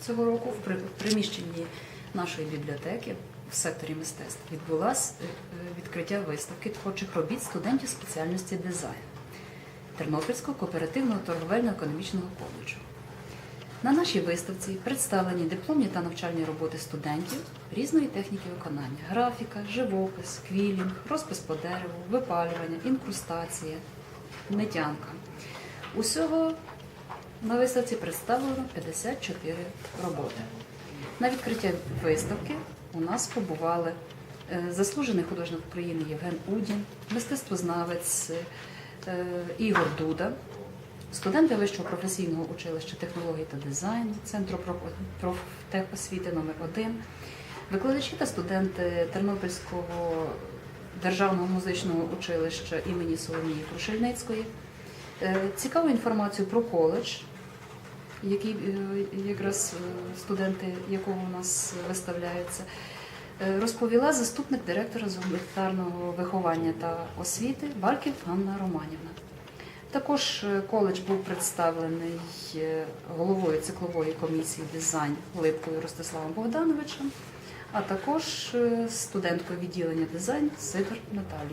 Цього року в приміщенні нашої бібліотеки в секторі мистецтв відбулось е, е, відкриття виставки творчих робіт студентів спеціальності дизайн Тернопільського кооперативного торговельно-економічного коледжу. На нашій виставці представлені дипломні та навчальні роботи студентів різної техніки виконання: графіка, живопис, квілінг, розпис по дереву, випалювання, інкрустація, нитянка. Усього на виставці представлено 54 роботи. На відкриття виставки у нас побували е, заслужений художник України Євген Удін, мистецтвознавець е, Ігор Дуда, студенти Вищого професійного училища технологій та дизайну, Центру проф- профтехосвіти номер 1 викладачі та студенти Тернопільського державного музичного училища імені Соломії Крушельницької. Е, Цікаву інформацію про коледж, який е, якраз е, студенти якого у нас виставляються, е, розповіла заступник директора з гуманітарного виховання та освіти Вальків Ганна Романівна. Також коледж був представлений головою циклової комісії дизайн Липкою Ростиславом Богдановичем, а також студенткою відділення дизайн Сидор Наталією.